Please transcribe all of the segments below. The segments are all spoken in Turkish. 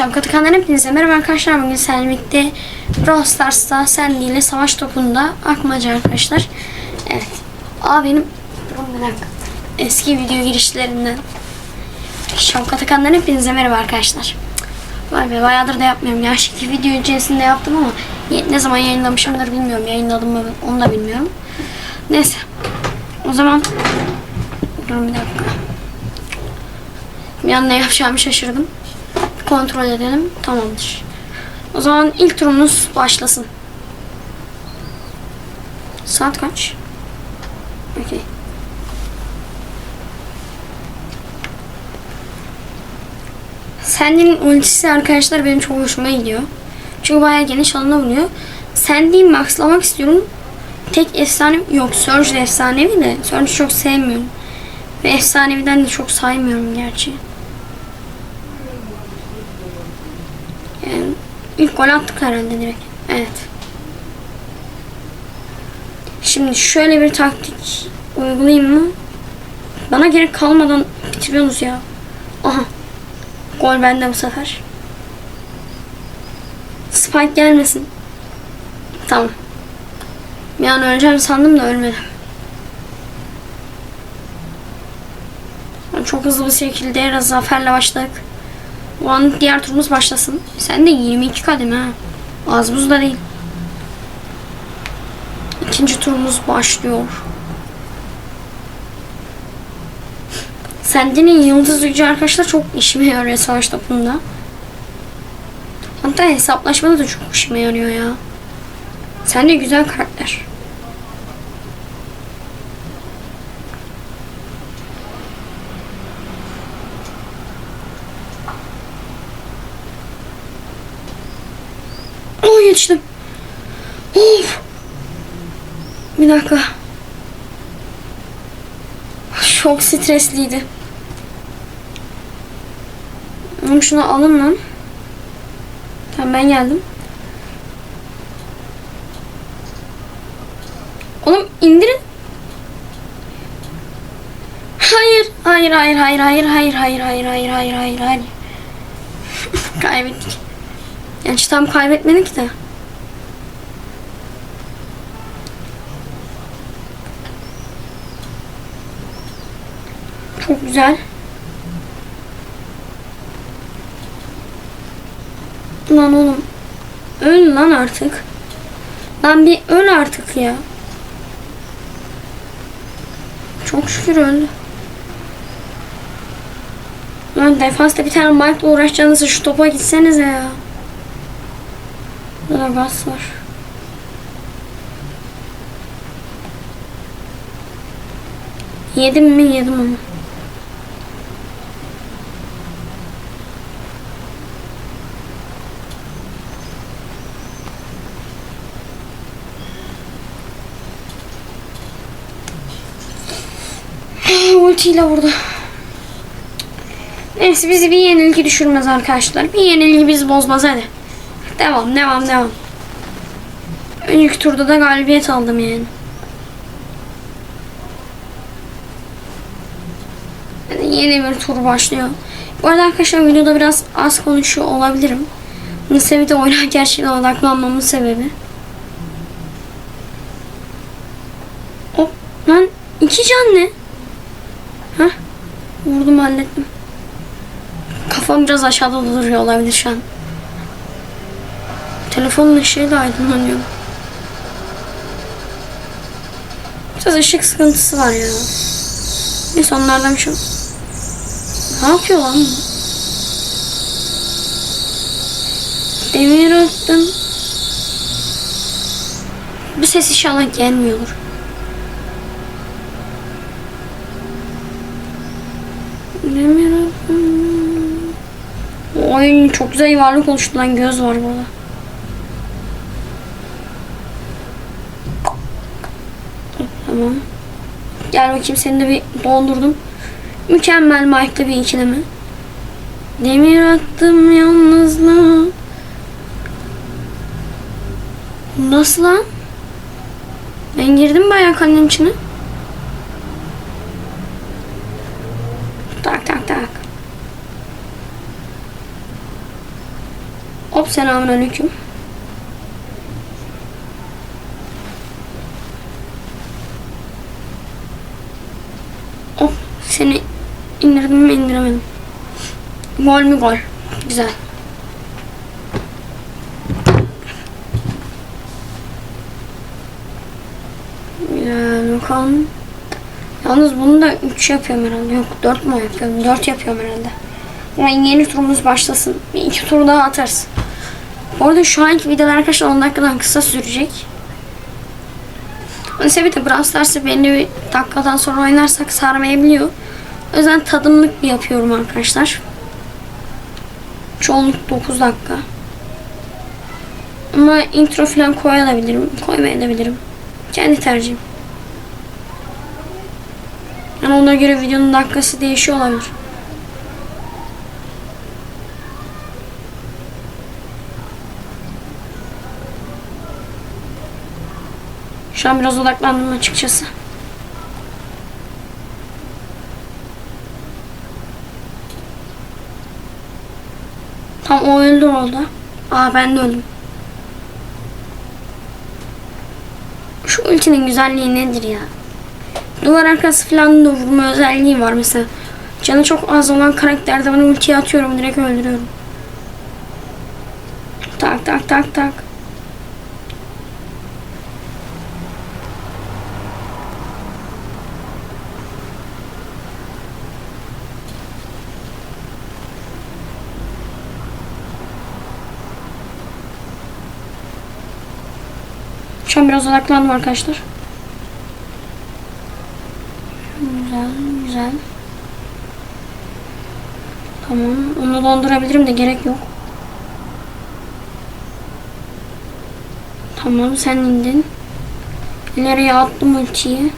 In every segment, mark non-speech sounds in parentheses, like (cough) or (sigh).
Şapkatı kandan hepinize merhaba arkadaşlar. Bugün seninle birlikte Brawl Stars'ta Sandy savaş topunda akmaca arkadaşlar. Evet. Aa benim. Eski video girişlerinden. Şapkatı kandan hepinize merhaba arkadaşlar. Vay be bayağıdır da yapmıyorum. Ya şimdi video öncesinde yaptım ama ne zaman yayınlamışımdır bilmiyorum. Yayınladım mı onu da bilmiyorum. Neyse. O zaman Durun bir dakika. Bir an ne yapacağımı şaşırdım. Kontrol edelim. Tamamdır. O zaman ilk turumuz başlasın. Saat kaç? Okey. Sandy'nin ultisi arkadaşlar benim çok hoşuma gidiyor. Çünkü bayağı geniş alana vuruyor. Sandy'yi maxlamak istiyorum. Tek efsane yok. Surge efsanevi de. Surge'ü çok sevmiyorum. Ve efsaneviden de çok saymıyorum gerçi. Yani ilk gol attık herhalde direkt. Evet. Şimdi şöyle bir taktik uygulayayım mı? Bana gerek kalmadan bitiriyorsunuz ya. Aha. Gol bende bu sefer. Spike gelmesin. Tamam. Bir an öleceğim sandım da ölmedim. Çok hızlı bir şekilde zaferle başladık. O an diğer turumuz başlasın. Sen de 22 kademe ha. Az buz da değil. İkinci turumuz başlıyor. Sende'nin yıldız gücü arkadaşlar çok işime yarıyor savaş topunda. Hatta hesaplaşmada da çok işime yarıyor ya. Sen de güzel karakter. Oh yetiştim. Of. Bir dakika. Çok stresliydi. Oğlum şunu alın lan. Tamam ben geldim. Oğlum indirin. Hayır, hayır, hayır, hayır, hayır, hayır, hayır, hayır, hayır, hayır, hayır, (laughs) hayır. Kaybettik. Gerçi tam kaybetmedik de. Çok güzel. Lan oğlum. Öl lan artık. Lan bir öl artık ya. Çok şükür öldü. Lan defansta bir tane Mike'la uğraşacağınızı şu topa gitsenize ya. Gaz var. Yedim mi yedim ama. Ultiyle vurdu. Neyse bizi bir yenilgi düşürmez arkadaşlar. Bir yenilgi bizi bozmaz hadi. Devam devam devam. Önceki turda da galibiyet aldım yani. Yani yeni bir tur başlıyor. Bu arada arkadaşlar videoda biraz az konuşuyor olabilirim. Bunun sebebi de oynarken (laughs) gerçekten odaklanmamın sebebi. Hop lan iki can ne? Hah vurdum hallettim. Kafam biraz aşağıda duruyor olabilir şu an. Telefonun ışığı da aydınlanıyor. Biraz ışık sıkıntısı var ya. Neyse onlardan bir şey. Ne yapıyor lan? Demir attım. Bu ses inşallah gelmiyordur. Demir attım. Oy çok güzel yuvarlak oluştu lan göz var burada. Tamam. Gel bakayım seni de bir dondurdum. Mükemmel Mike'lı bir ikileme. Demir attım yalnızlığa. Nasıl lan? Ben girdim bayağı kalenin içine. Tak tak tak. Hop selamünaleyküm. Hop seni indirdim mi indiremedim. Gol mü gol. Güzel. Bakalım. Yalnız bunu da 3 yapıyorum herhalde. Yok 4 mu yapıyorum? 4 yapıyorum herhalde. Ama yeni turumuz başlasın. Bir iki tur daha atarız. Bu arada şu anki videolar arkadaşlar 10 dakikadan kısa sürecek. Onun sebebi de Brawl Stars'ı belli bir dakikadan sonra oynarsak sarmayabiliyor. O yüzden tadımlık bir yapıyorum arkadaşlar. Çoğunluk 9 dakika. Ama intro falan koyabilirim, koymayabilirim. Kendi tercihim. Yani ona göre videonun dakikası değişiyor olabilir. Şu an biraz odaklandım açıkçası. Tam o öldü orada. Aa ben de öldüm. Şu ultinin güzelliği nedir ya? Duvar arkası falan da vurma özelliği var mesela. Canı çok az olan karakterde ben ultiyi atıyorum direkt öldürüyorum. Tak tak tak tak. Şu an biraz odaklandım arkadaşlar. Güzel, güzel. Tamam, onu dondurabilirim de gerek yok. Tamam, sen indin. İleriye attım ultiyi.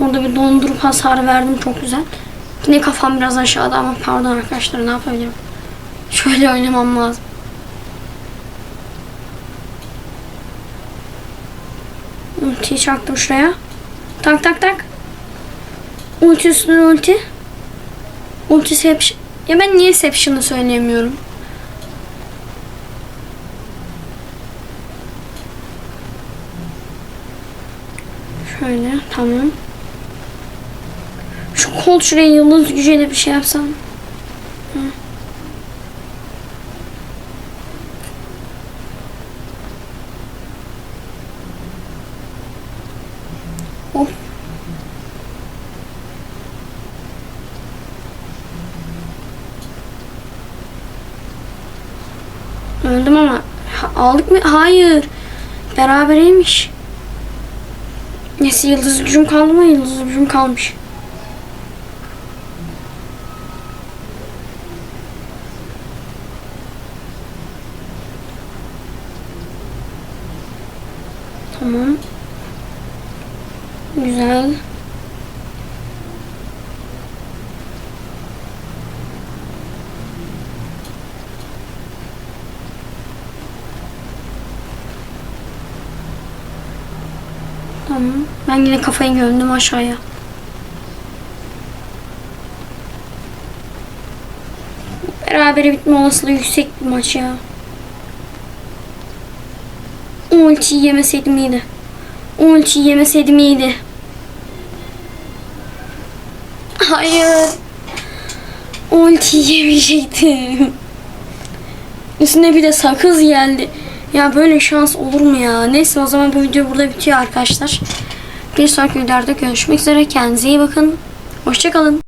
Orada bir dondurup hasar verdim çok güzel. Yine kafam biraz aşağıda ama pardon arkadaşlar ne yapabilirim. Şöyle oynamam lazım. Ultiyi çaktım şuraya. Tak tak tak. Ulti üstüne ulti. Ulti seption. Ya ben niye seption'ı söyleyemiyorum? Şöyle tamam. Kol şuraya yıldız gücüyle bir şey yapsam. Hı. Hop. Öldüm ama aldık mı? Hayır. Berabereymiş. Neyse yıldız gücüm kaldı mı? Yıldız gücüm kalmış. Tamam. Güzel. Tamam. Ben yine kafayı gömdüm aşağıya. Beraber bitme olasılığı yüksek bir maç ya. Ultiyi yemeseydim iyiydi. Ultiyi yemeseydim iyiydi. Hayır. Ultiyi yemeyecektim. Üstüne bir de sakız geldi. Ya böyle şans olur mu ya? Neyse o zaman bu video burada bitiyor arkadaşlar. Bir sonraki videoda görüşmek üzere. Kendinize iyi bakın. Hoşçakalın.